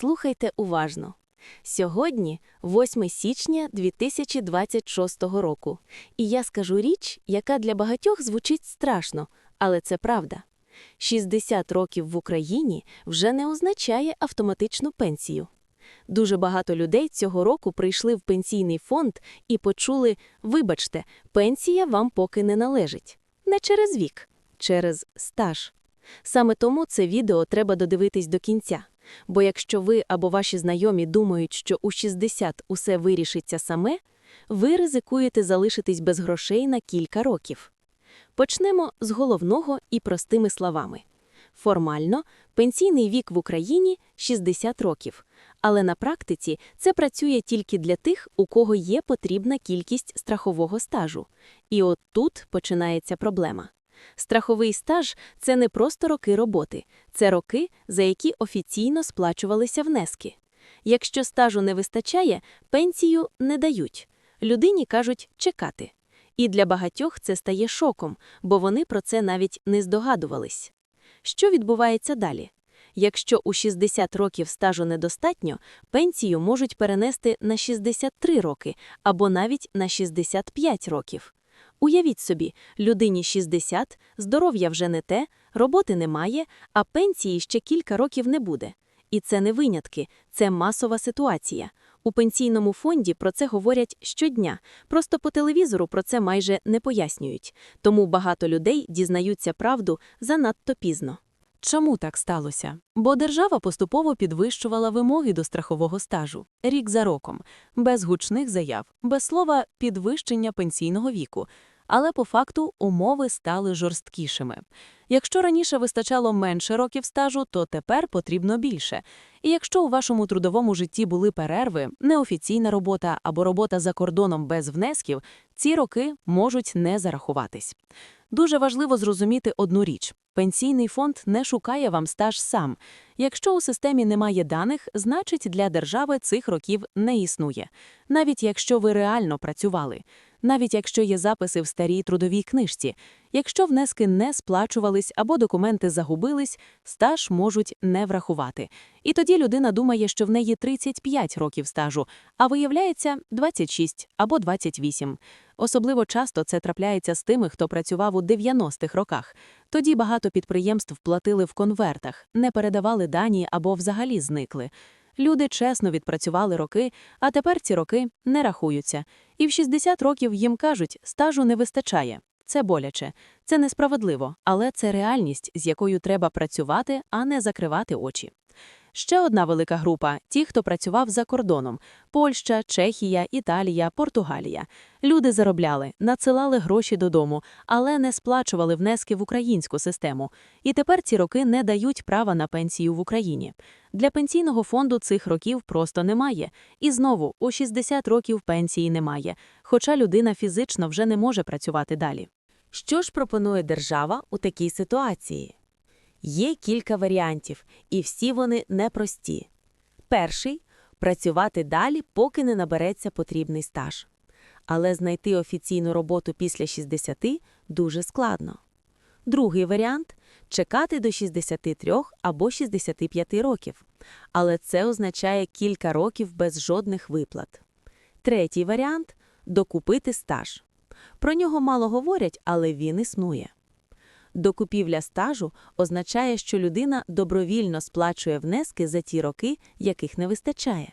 Слухайте уважно. Сьогодні 8 січня 2026 року, і я скажу річ, яка для багатьох звучить страшно, але це правда. 60 років в Україні вже не означає автоматичну пенсію. Дуже багато людей цього року прийшли в пенсійний фонд і почули «Вибачте, пенсія вам поки не належить». Не через вік, через стаж. Саме тому це відео треба додивитись до кінця. Бо якщо ви або ваші знайомі думають, що у 60 усе вирішиться саме, ви ризикуєте залишитись без грошей на кілька років. Почнемо з головного і простими словами. Формально, пенсійний вік в Україні 60 років, але на практиці це працює тільки для тих, у кого є потрібна кількість страхового стажу. І от тут починається проблема. Страховий стаж – це не просто роки роботи, це роки, за які офіційно сплачувалися внески. Якщо стажу не вистачає, пенсію не дають. Людині кажуть чекати. І для багатьох це стає шоком, бо вони про це навіть не здогадувались. Що відбувається далі? Якщо у 60 років стажу недостатньо, пенсію можуть перенести на 63 роки або навіть на 65 років. Уявіть собі, людині 60, здоров'я вже не те, роботи немає, а пенсії ще кілька років не буде. І це не винятки, це масова ситуація. У пенсійному фонді про це говорять щодня, просто по телевізору про це майже не пояснюють. Тому багато людей дізнаються правду занадто пізно. Чому так сталося? Бо держава поступово підвищувала вимоги до страхового стажу рік за роком, без гучних заяв, без слова підвищення пенсійного віку. Але по факту умови стали жорсткішими. Якщо раніше вистачало менше років стажу, то тепер потрібно більше. І якщо у вашому трудовому житті були перерви, неофіційна робота або робота за кордоном без внесків, ці роки можуть не зарахуватись. Дуже важливо зрозуміти одну річ: пенсійний фонд не шукає вам стаж сам. Якщо у системі немає даних, значить для держави цих років не існує, навіть якщо ви реально працювали, навіть якщо є записи в старій трудовій книжці. Якщо внески не сплачувались або документи загубились, стаж можуть не врахувати. І тоді людина думає, що в неї 35 років стажу, а виявляється 26 або 28. Особливо часто це трапляється з тими, хто працював у 90-х роках. Тоді багато підприємств платили в конвертах, не передавали дані або взагалі зникли. Люди чесно відпрацювали роки, а тепер ці роки не рахуються. І в 60 років їм кажуть, стажу не вистачає. Це боляче, це несправедливо, але це реальність, з якою треба працювати, а не закривати очі. Ще одна велика група ті, хто працював за кордоном: Польща, Чехія, Італія, Португалія. Люди заробляли, надсилали гроші додому, але не сплачували внески в українську систему. І тепер ці роки не дають права на пенсію в Україні. Для пенсійного фонду цих років просто немає. І знову у 60 років пенсії немає, хоча людина фізично вже не може працювати далі. Що ж пропонує держава у такій ситуації? Є кілька варіантів, і всі вони непрості. Перший працювати далі, поки не набереться потрібний стаж. Але знайти офіційну роботу після 60 дуже складно. Другий варіант чекати до 63 або 65 років. Але це означає кілька років без жодних виплат. Третій варіант докупити стаж. Про нього мало говорять, але він існує. Докупівля стажу означає, що людина добровільно сплачує внески за ті роки, яких не вистачає.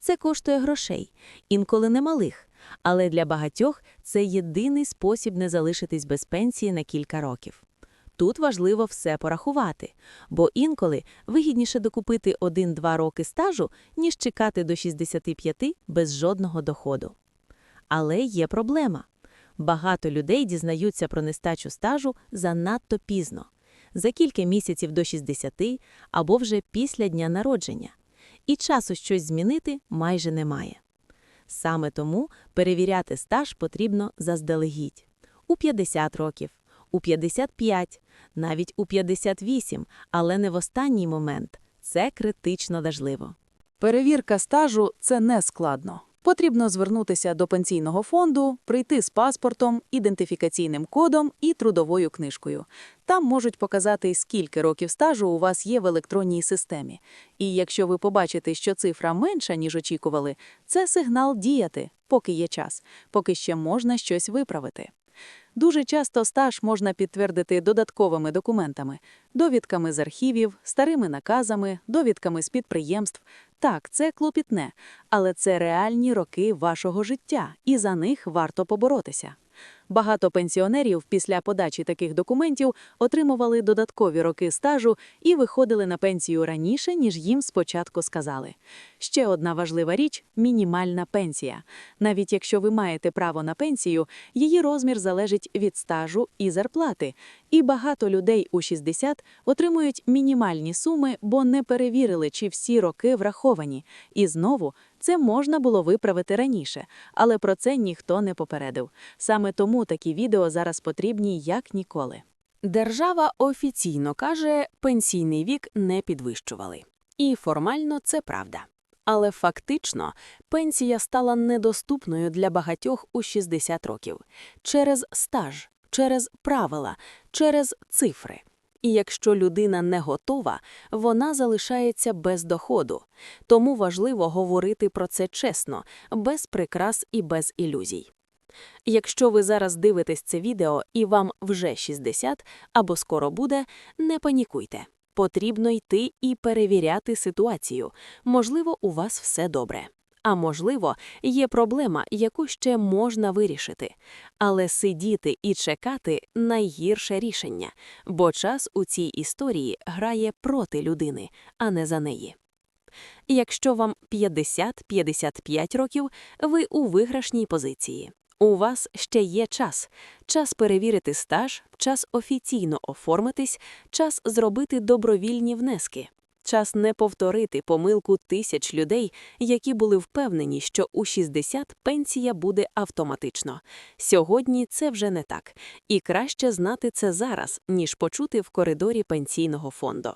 Це коштує грошей, інколи немалих, але для багатьох це єдиний спосіб не залишитись без пенсії на кілька років. Тут важливо все порахувати, бо інколи вигідніше докупити 1-2 роки стажу, ніж чекати до 65 без жодного доходу. Але є проблема. Багато людей дізнаються про нестачу стажу занадто пізно, за кілька місяців до 60 або вже після дня народження. І часу щось змінити майже немає. Саме тому перевіряти стаж потрібно заздалегідь у 50 років, у 55, навіть у 58, але не в останній момент. Це критично важливо. Перевірка стажу це не складно. Потрібно звернутися до пенсійного фонду, прийти з паспортом, ідентифікаційним кодом і трудовою книжкою. Там можуть показати, скільки років стажу у вас є в електронній системі. І якщо ви побачите, що цифра менша, ніж очікували, це сигнал діяти, поки є час, поки ще можна щось виправити. Дуже часто стаж можна підтвердити додатковими документами, довідками з архівів, старими наказами, довідками з підприємств. Так, це клопітне, але це реальні роки вашого життя, і за них варто поборотися. Багато пенсіонерів після подачі таких документів отримували додаткові роки стажу і виходили на пенсію раніше, ніж їм спочатку сказали. Ще одна важлива річ мінімальна пенсія. Навіть якщо ви маєте право на пенсію, її розмір залежить від стажу і зарплати. І багато людей у 60 отримують мінімальні суми, бо не перевірили, чи всі роки враховані. І знову це можна було виправити раніше, але про це ніхто не попередив. Саме тому такі відео зараз потрібні як ніколи. Держава офіційно каже, пенсійний вік не підвищували. І формально це правда. Але фактично пенсія стала недоступною для багатьох у 60 років через стаж, через правила, через цифри. І якщо людина не готова, вона залишається без доходу. Тому важливо говорити про це чесно, без прикрас і без ілюзій. Якщо ви зараз дивитесь це відео і вам вже 60 або скоро буде, не панікуйте. Потрібно йти і перевіряти ситуацію. Можливо, у вас все добре. А можливо, є проблема, яку ще можна вирішити. Але сидіти і чекати найгірше рішення, бо час у цій історії грає проти людини, а не за неї. Якщо вам 50-55 років, ви у виграшній позиції. У вас ще є час. Час перевірити стаж, час офіційно оформитись, час зробити добровільні внески. Час не повторити помилку тисяч людей, які були впевнені, що у 60 пенсія буде автоматично. Сьогодні це вже не так, і краще знати це зараз, ніж почути в коридорі пенсійного фонду.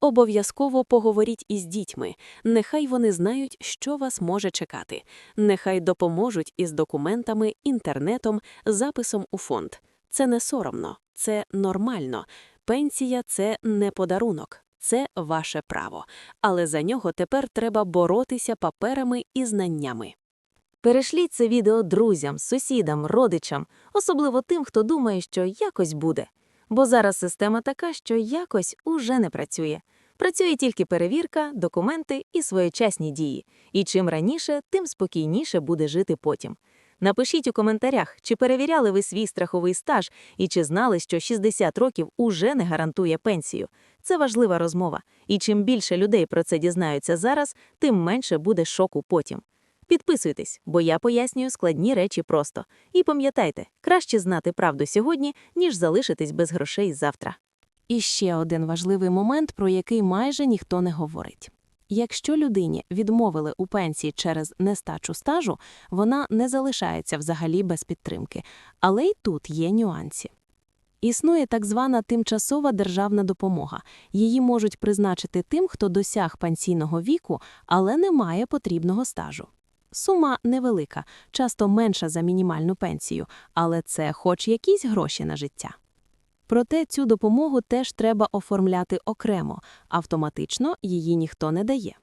Обов'язково поговоріть із дітьми, нехай вони знають, що вас може чекати, нехай допоможуть із документами, інтернетом, записом у фонд. Це не соромно, це нормально. Пенсія це не подарунок. Це ваше право, але за нього тепер треба боротися паперами і знаннями. Перешліть це відео друзям, сусідам, родичам, особливо тим, хто думає, що якось буде. Бо зараз система така, що якось уже не працює. Працює тільки перевірка, документи і своєчасні дії. І чим раніше, тим спокійніше буде жити потім. Напишіть у коментарях, чи перевіряли ви свій страховий стаж і чи знали, що 60 років уже не гарантує пенсію. Це важлива розмова. І чим більше людей про це дізнаються зараз, тим менше буде шоку потім. Підписуйтесь, бо я пояснюю складні речі просто. І пам'ятайте, краще знати правду сьогодні, ніж залишитись без грошей завтра. І ще один важливий момент, про який майже ніхто не говорить. Якщо людині відмовили у пенсії через нестачу стажу, вона не залишається взагалі без підтримки. Але й тут є нюанси. Існує так звана тимчасова державна допомога. Її можуть призначити тим, хто досяг пенсійного віку, але не має потрібного стажу. Сума невелика, часто менша за мінімальну пенсію, але це хоч якісь гроші на життя. Проте цю допомогу теж треба оформляти окремо, автоматично її ніхто не дає.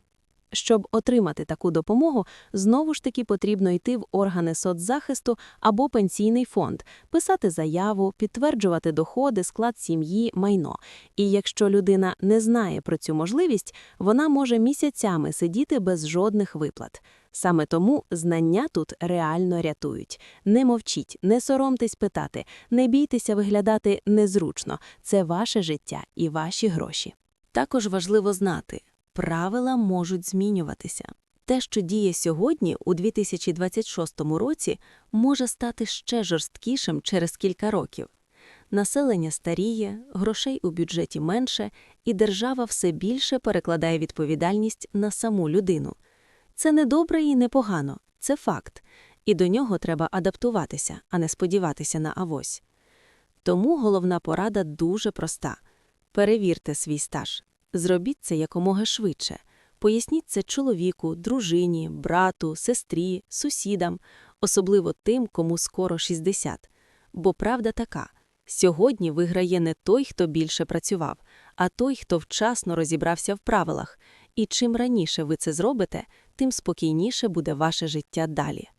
Щоб отримати таку допомогу, знову ж таки потрібно йти в органи соцзахисту або пенсійний фонд, писати заяву, підтверджувати доходи, склад сім'ї, майно. І якщо людина не знає про цю можливість, вона може місяцями сидіти без жодних виплат. Саме тому знання тут реально рятують. Не мовчіть, не соромтесь питати, не бійтеся виглядати незручно. Це ваше життя і ваші гроші. Також важливо знати, правила можуть змінюватися. Те, що діє сьогодні, у 2026 році, може стати ще жорсткішим через кілька років. Населення старіє, грошей у бюджеті менше, і держава все більше перекладає відповідальність на саму людину. Це не добре і не погано, це факт, і до нього треба адаптуватися, а не сподіватися на авось. Тому головна порада дуже проста: перевірте свій стаж, зробіть це якомога швидше. Поясніть це чоловіку, дружині, брату, сестрі, сусідам, особливо тим, кому скоро 60. Бо правда така – сьогодні виграє не той, хто більше працював, а той, хто вчасно розібрався в правилах. І чим раніше ви це зробите, тим спокійніше буде ваше життя далі.